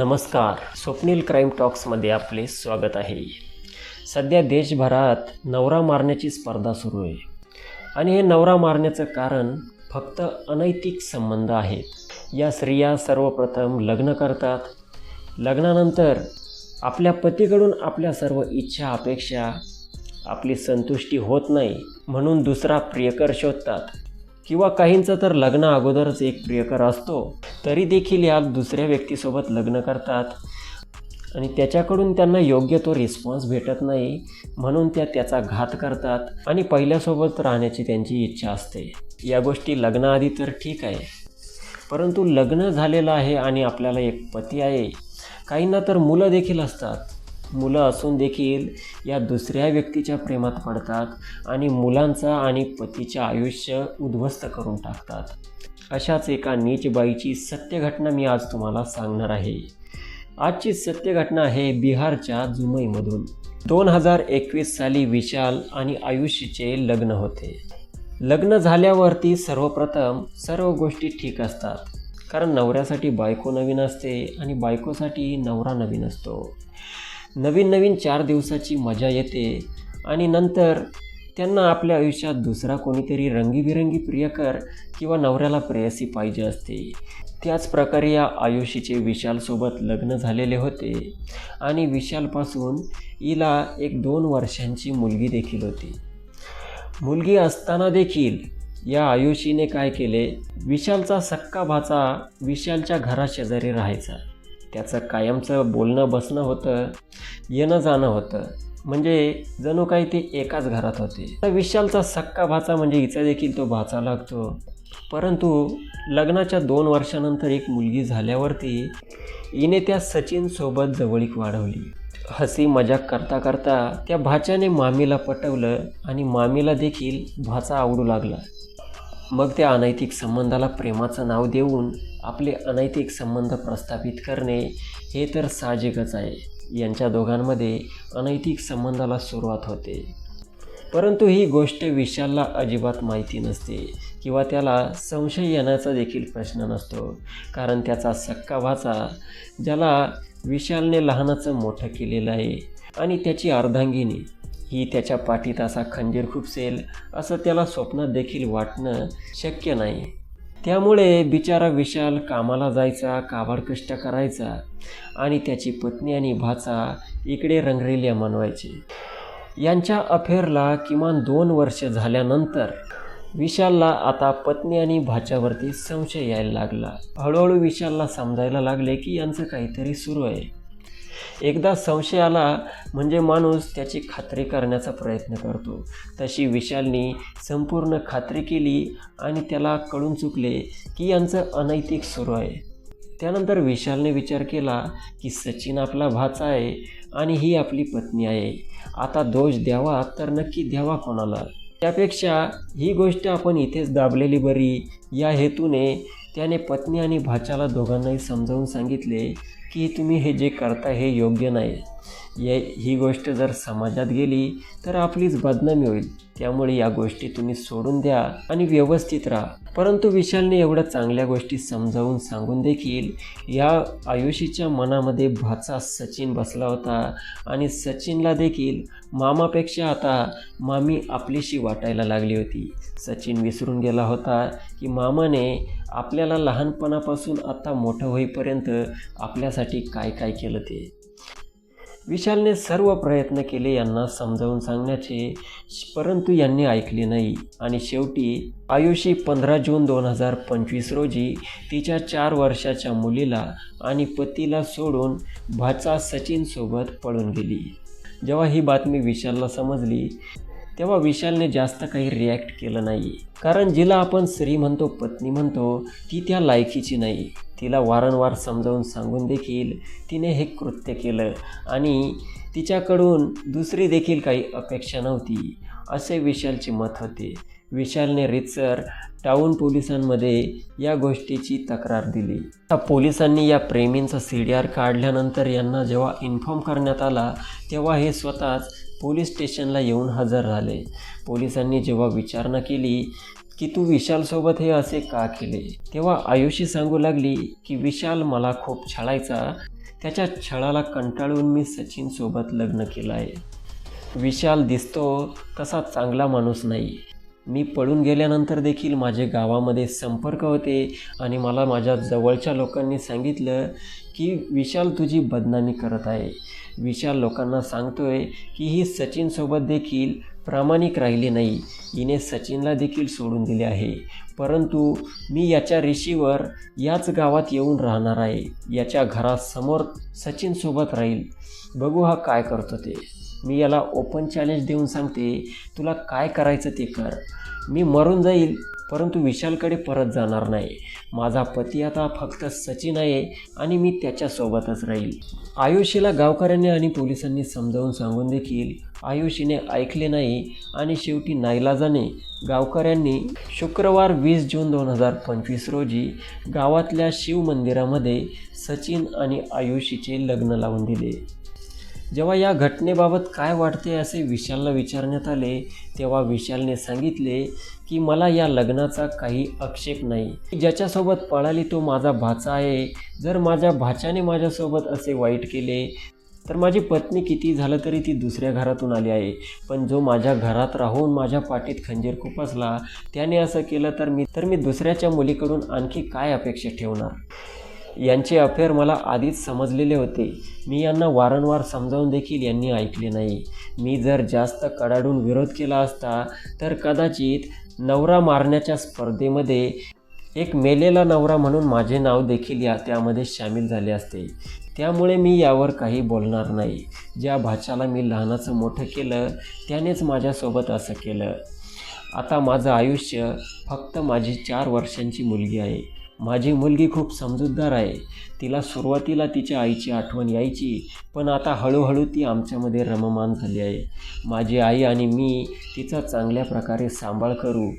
नमस्कार. स्वप्नील क्राईम टॉक्समध्ये आपले स्वागत आहे. सध्या देशभरात नवरा मारण्याची स्पर्धा सुरू आहे. आणि हे नवरा मारण्याचं कारण फक्त अनैतिक संबंध आहेत. या स्त्रिया सर्वप्रथम लग्न करतात. लग्नानंतर आपल्या पतीकडून आपल्या सर्व इच्छा अपेक्षा आपली संतुष्टी होत नाही म्हणून दुसरा प्रियकर शोधतात. किंवा काहींचं तर लग्न अगोदरच एक प्रियकर असतो तरी देखील या दुसऱ्या व्यक्तीसोबत लग्न करतात. आणि त्याच्याकडून त्यांना योग्य तो रिस्पॉन्स भेटत नाही म्हणून त्या त्याचा घात करतात आणि पहिल्यासोबत राहण्याची त्यांची इच्छा असते. या गोष्टी लग्नाआधी तर ठीक आहे परंतु लग्न झालेलं आहे आणि आपल्याला एक पती आहे काहींना तर मुलं देखील असतात. मुलं असून देखील या दुसऱ्या व्यक्तीच्या प्रेमात पडतात आणि मुलांचा आणि पतीचे आयुष्य उद्ध्वस्त करून टाकतात. अशाच एका नीच बाईची सत्य घटना मी आज तुम्हाला सांगणार आहे. आजची सत्य घटना आहे बिहारच्या जुमईमधून. दोन हजार एकवीस साली विशाल आणि आयुषीचे लग्न होते. लग्न झाल्यावरती सर्वप्रथम सर्व गोष्टी ठीक असतात. कारण नवऱ्यासाठी बायको नवीन असते आणि बायकोसाठी नवरा नवीन असतो. नवीन नवीन चार दिवसाची मजा येते. आणि नंतर त्यांना आपल्या आयुष्यात दुसरा कोणीतरी रंगीबिरंगी प्रियकर किंवा नवऱ्याला प्रेयसी पाहिजे असते. त्याच प्रकारे या आयुषीचे विशालसोबत लग्न झालेले होते. आणि विशालपासून हिला एक दोन वर्षांची मुलगी देखील होती. मुलगी असताना देखील या आयुषीने काय केले? विशालचा सक्का भाचा विशालच्या घराशेजारी राहायचा. त्याचं कायमचं बोलणं बसणं होतं येणं जाणं होतं. म्हणजे जणू काही ते एकाच घरात होते. विशालचा सक्का भाचा म्हणजे हिचा देखील तो भाचा लागतो. परंतु लग्नाच्या दोन वर्षानंतर एक मुलगी झाल्यावरती हिने त्या सचिनसोबत जवळीक वाढवली. हसी मजाक करता करता त्या भाच्याने मामीला पटवलं आणि मामीला देखील भाचा आवडू लागला. मग त्या अनैतिक संबंधाला प्रेमाचं नाव देऊन आपले अनैतिक संबंध प्रस्थापित करणे हे तर साहजिकच आहे. यांच्या दोघांमध्ये अनैतिक संबंधाला सुरुवात होते. परंतु ही गोष्ट विशालला अजिबात माहिती नसते किंवा त्याला संशय येण्याचा देखील प्रश्न नसतो. कारण त्याचा सक्का भाचा ज्याला विशालने लहानाचं मोठं केलेलं आहे आणि त्याची अर्धांगिनी ही त्याच्या पाठीत असा खंजीर खुपसेल असं त्याला स्वप्नात देखील वाटणं शक्य नाही. त्यामुळे बिचारा विशाल कामाला जायचा काबाड कष्ट करायचा आणि त्याची पत्नी आणि भाचा इकडे रंगरेल्या मनवायचे. यांच्या अफेअरला किमान दोन वर्ष झाल्यानंतर विशालला आता पत्नी आणि भाच्यावरती संशय यायला लागला. हळूहळू विशालला समजायला लागले की यांचं काहीतरी सुरू आहे. एकदा संशय आला म्हणजे माणूस त्याची खात्री करण्याचा प्रयत्न करतो. तशी विशालनी संपूर्ण खात्री केली आणि त्याला कळून चुकले की यांचं अनैतिक सुरू आहे. त्यानंतर विशालने विचार केला की सचिन आपला भाचा आहे आणि ही आपली पत्नी आहे. आता दोष द्यावा तर नक्की द्यावा कोणाला? त्यापेक्षा ही गोष्ट आपण इथेच दाबलेली बरी. या हेतूने त्याने पत्नी आणि भाच्याला दोघांनाही समजावून सांगितले की तुम्ही हे जे करता हे योग्य नाही. या ही गोष्ट जर समाजात गेली तर आपलीच बदनामी होईल. त्यामुळे या गोष्टी तुम्ही सोडून द्या आणि व्यवस्थित राहा. परंतु विशालने एवढ्या चांगल्या गोष्टी समजावून सांगून देखील या आयुषीच्या मनामध्ये भाचा सचिन बसला होता. आणि सचिनला देखील मामापेक्षा आता मामी आपलीशी वाटायला लागली होती. सचिन विसरून गेला होता की मामाने आपल्याला लहानपणापासून आता मोठं होईपर्यंत आपल्यासाठी काय काय केलं ते? विशालने सर्व प्रयत्न केले यांना समजावून सांगण्याचे परंतु यांनी ऐकले नाही. आणि शेवटी आयुषी पंधरा जून दोन हजार पंचवीस रोजी तिच्या चार वर्षाच्या मुलीला आणि पतीला सोडून भाचा सचिनसोबत पळून गेली. जेव्हा ही बातमी विशालला समजली तेव्हा विशालने जास्त काही रिॲक्ट केलं नाही. कारण जिला आपण स्त्री म्हणतो पत्नी म्हणतो ती त्या लायकीची नाही. तिला वारंवार समजावून सांगून देखील तिने हे कृत्य केलं. आणि तिच्याकडून दुसरी देखील काही अपेक्षा नव्हती. असे विशालचे मत होते. विशालने रितसर टाऊन पोलिसांमध्ये या गोष्टीची तक्रार दिली. आता पोलिसांनी या प्रेमींचा सी डी आर काढल्यानंतर यांना जेव्हा इन्फॉर्म करण्यात आला तेव्हा हे स्वतःच पोलीस स्टेशनला येऊन हजर झाले. पोलिसांनी जेव्हा विचारणा केली की तू विशालसोबत हे असे का केले? तेव्हा आयुषी सांगू लागली की विशाल मला खूप छळायचा. त्याच्या छळाला कंटाळून मी सचिनसोबत लग्न केलं आहे विशाल दिसतो तसा चांगला माणूस नाही. मी पळून गेल्यानंतर देखील माझे गावामध्ये संपर्क होते आणि मला माझ्या जवळच्या लोकांनी सांगितलं की विशाल तुझी बदनामी करत आहे. विशाल लोकांना सांगतोय की ही सचिनसोबत देखील प्रामाणिक राहिली नाही. हिने सचिनला देखील सोडून दिले आहे. परंतु मी याच्या रेषेवर याच गावात येऊन राहणार आहे. याच्या घरासमोर सचिनसोबत राहील. बघू हा काय करतो ते. मी याला ओपन चॅलेंज देऊन सांगते. तुला काय करायचं ते कर. मी मरून जाईल. परंतु विशालकडे परत जाणार नाही. माझा पती आता फक्त सचिन आहे आणि मी त्याच्यासोबतच राहील. आयुषीला गावकऱ्यांनी आणि पोलिसांनी समजावून सांगून देखील आयुषीने ऐकले नाही आणि शेवटी नाईलाजाने गावकऱ्यांनी शुक्रवार वीस जून दोन हजार पंचवीस रोजी गावातल्या शिव मंदिरामध्ये सचिन आणि आयुषीचे लग्न लावून दिले. जेव्हा या घटनेबाबत काय वाटते असे विशालला विचारण्यात आले तेव्हा विशालने सांगितले की मला या लग्नाचा काही आक्षेप नाही. ज्याच्यासोबत पळाली तो माझा भाचा आहे. जर माझ्या भाच्याने माझ्यासोबत असे वाईट केले तर माझी पत्नी किती झालं तरी ती दुसऱ्या घरातून आली आहे. पण जो माझ्या घरात राहून माझ्या पाठीत खंजीर खुपसला त्याने असं केलं तर मी तर मी दुसऱ्याच्या मुलीकडून आणखी काय अपेक्षा ठेवणार? यांचे अफेअर मला आधीच समजलेले होते. मी यांना वारंवार समजावून देखील यांनी ऐकले नाही. मी जर जास्त कडाडून विरोध केला असता तर कदाचित नवरा मारण्याच्या स्पर्धेमध्ये एक मेलेला नवरा म्हणून माझे नाव देखील या त्यामध्ये सामील झाले असते. त्यामुळे मी यावर काही बोलणार नाही. ज्या भाच्याला मी लहानाचं मोठं केलं त्यानेच माझ्यासोबत असं केलं. आता माझं आयुष्य फक्त माझी चार वर्षांची मुलगी आहे. माझी मुलगी खूप समजूतदार आहे. तिला सुरुवातीला तिच्या आईची आठवण यायची पण आता हळूहळू ती आमच्यामध्ये रममान झाली आहे. माझी आई आणि मी तिचा चांगल्या प्रकारे सांभाळ करू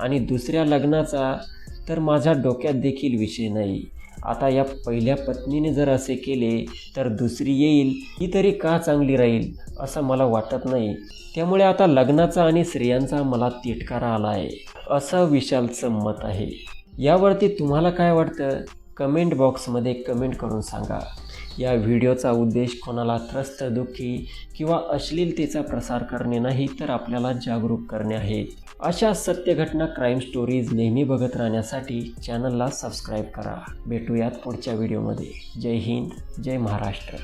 आणि दुसऱ्या लग्नाचा तर माझ्या डोक्यात देखील विषय नाही. आता या पहिल्या पत्नीने जर असे केले तर दुसरी येईल ही तरी का चांगली राहील असं मला वाटत नाही. त्यामुळे आता लग्नाचा आणि स्त्रियांचा मला तिटकारा आला आहे असं विशालचं मत आहे. यावरती तुम्हाला काय वाटतं? कमेंट बॉक्समध्ये कमेंट करून सांगा. या व्हिडिओचा उद्देश कोणाला त्रस्त दुःखी किंवा अश्लीलतेचा प्रसार करणे नाही तर आपल्याला जागरूक करणे आहे. अशा सत्यघटना क्राईम स्टोरीज नेहमी बघत राहण्यासाठी चॅनलला सबस्क्राईब करा. भेटूयात पुढच्या व्हिडिओमध्ये. जय हिंद जय महाराष्ट्र.